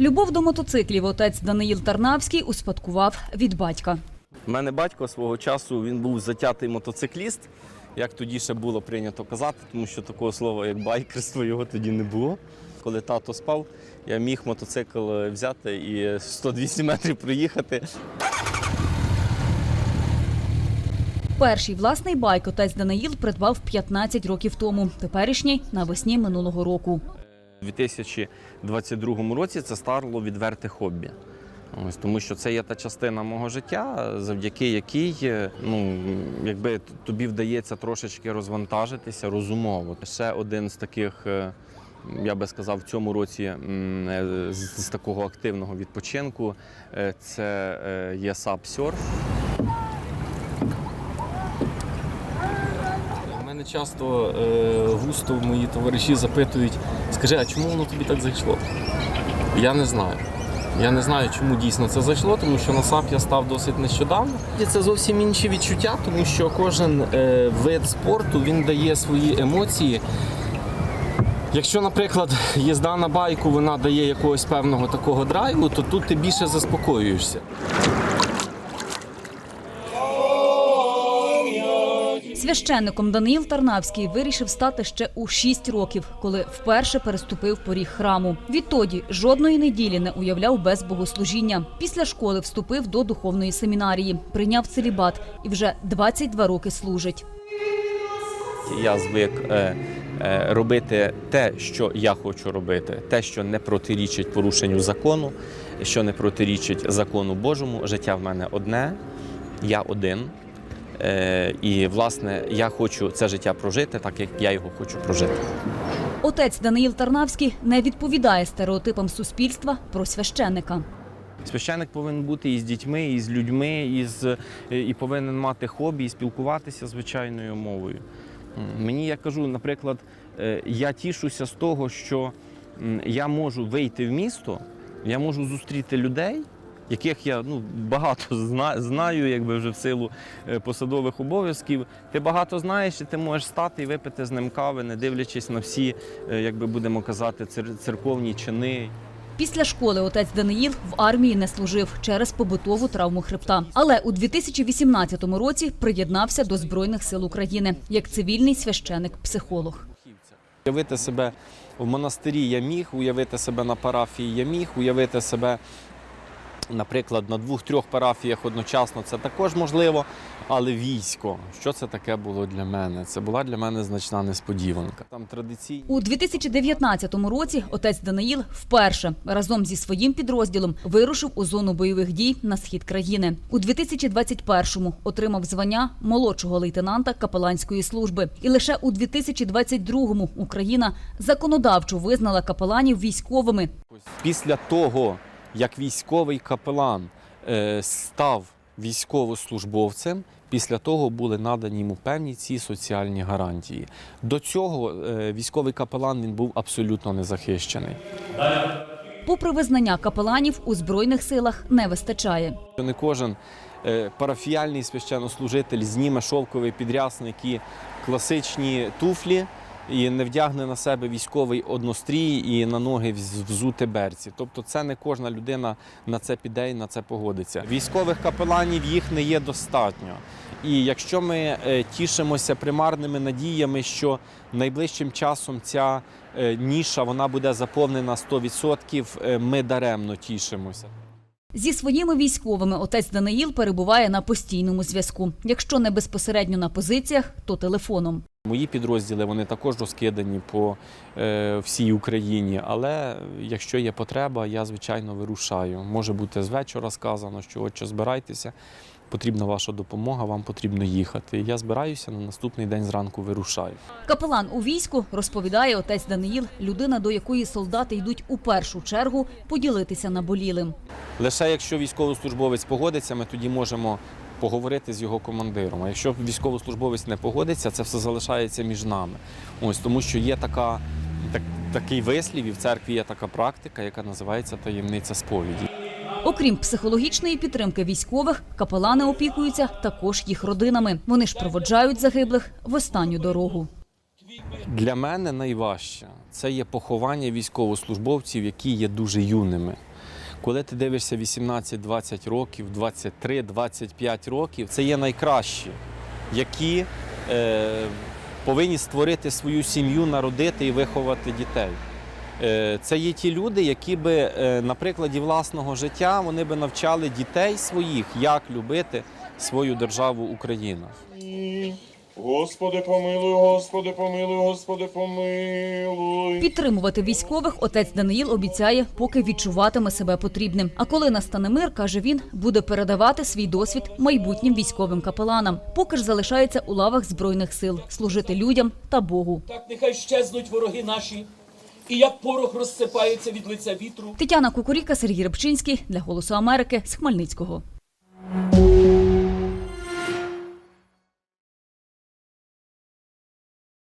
Любов до мотоциклів отець Даниїл Тарнавський успадкував від батька. У мене батько свого часу він був затятий мотоцикліст, як тоді ще було прийнято казати, тому що такого слова, як байкерство, його тоді не було. Коли тато спав, я міг мотоцикл е, взяти і 100-200 метрів проїхати. Перший власний байк отець Даниїл придбав 15 років тому. Теперішній навесні минулого року. У 2022 році це стало відверте хобі. Ось, тому що це є та частина мого життя, завдяки якій е, ну, якби тобі вдається трошечки розвантажитися розумово. Ще один з таких, е, я би сказав, в цьому році е, з, такого активного відпочинку це є сап-серф. Мене часто е, густо мої товариші запитують, скажи, а чому воно тобі так зайшло? Я не знаю. Я не знаю, чому дійсно це зайшло, тому що на САП я став досить нещодавно. Це зовсім інші відчуття, тому що кожен е, вид спорту він дає свої емоції. Якщо, наприклад, їзда на байку вона дає якогось певного такого драйву, то тут ти більше заспокоюєшся. Священником Даниїл Тарнавський вирішив стати ще у 6 років, коли вперше переступив поріг храму. Відтоді жодної неділі не уявляв без богослужіння. Після школи вступив до духовної семінарії, прийняв целібат і вже 22 роки служить. Я звик е, е, робити те, що я хочу робити, те, що не протирічить порушенню закону, що не протирічить закону Божому. Життя в мене одне, я один. Е, і, власне, я хочу це життя прожити так, як я його хочу прожити. Отець Даниїл Тарнавський не відповідає стереотипам суспільства про священника. Священник повинен бути і з дітьми, і з людьми, і, з, і повинен мати хобі, і спілкуватися звичайною мовою. Мені я кажу, наприклад, е, я тішуся з того, що я можу вийти в місто, я можу зустріти людей, яких я ну, багато знаю, якби вже в силу е, посадових обов'язків. Ти багато знаєш, і ти можеш стати і випити з ним кави, не дивлячись на всі, е, як би будемо казати, цер- церковні чини. Після школи отець Даниїл в армії не служив через побутову травму хребта. Але у 2018 році приєднався до Збройних сил України як цивільний священик-психолог. Уявити себе в монастирі я міг, уявити себе на парафії я міг, уявити себе, наприклад, на двох-трьох парафіях одночасно це також можливо. Але військо, що це таке було для мене? Це була для мене значна несподіванка. Там традиційні. У 2019 році отець Даниїл вперше разом зі своїм підрозділом вирушив у зону бойових дій на схід країни. У 2021-му отримав звання молодшого лейтенанта капеланської служби. І лише у 2022-му Україна законодавчо визнала капеланів військовими. Після того, як військовий капелан е, став військовослужбовцем, після того були надані йому певні ці соціальні гарантії. До цього е, військовий капелан він був абсолютно незахищений. Попри визнання капеланів у збройних силах не вистачає. Не кожен е, парафіяльний священнослужитель зніме шовковий підрясник і класичні туфлі і не вдягне на себе військовий однострій і на ноги вз- взути берці. Тобто це не кожна людина на це піде і на це погодиться. Військових капеланів їх не є достатньо. І якщо ми е, тішимося примарними надіями, що найближчим часом ця е, ніша вона буде заповнена 100%, е, ми даремно тішимося. Зі своїми військовими отець Даниїл перебуває на постійному зв'язку. Якщо не безпосередньо на позиціях, то телефоном. Мої підрозділи вони також розкидані по е, всій Україні, але якщо є потреба, я звичайно вирушаю. Може бути з вечора сказано, що от що збирайтеся, потрібна ваша допомога, вам потрібно їхати. Я збираюся на наступний день зранку вирушаю. Капелан у війську розповідає отець Даниїл, людина, до якої солдати йдуть у першу чергу поділитися наболілим. Лише якщо військовослужбовець погодиться, ми тоді можемо поговорити з його командиром. А якщо військовослужбовець не погодиться, це все залишається між нами. Ось тому, що є така, так, такий вислів, і в церкві є така практика, яка називається таємниця сповіді. Окрім психологічної підтримки військових, капелани опікуються також їх родинами. Вони ж проводжають загиблих в останню дорогу. Для мене найважче це є поховання військовослужбовців, які є дуже юними. Коли ти дивишся 18-20 років, 23-25 років, це є найкращі, які е, повинні створити свою сім'ю, народити і виховати дітей. Е, Це є ті люди, які би е, на прикладі власного життя вони би навчали дітей своїх, як любити свою державу Україну. Господи помилуй, Господи помилуй, Господи помилуй. Підтримувати військових отець Даниїл обіцяє, поки відчуватиме себе потрібним. А коли настане мир, каже він, буде передавати свій досвід майбутнім військовим капеланам. Поки ж залишається у лавах збройних сил служити людям та Богу. Так нехай щезнуть вороги наші, і як порох розсипається від лиця вітру. Тетяна Кукуріка, Сергій Рибчинський для Голосу Америки з Хмельницького.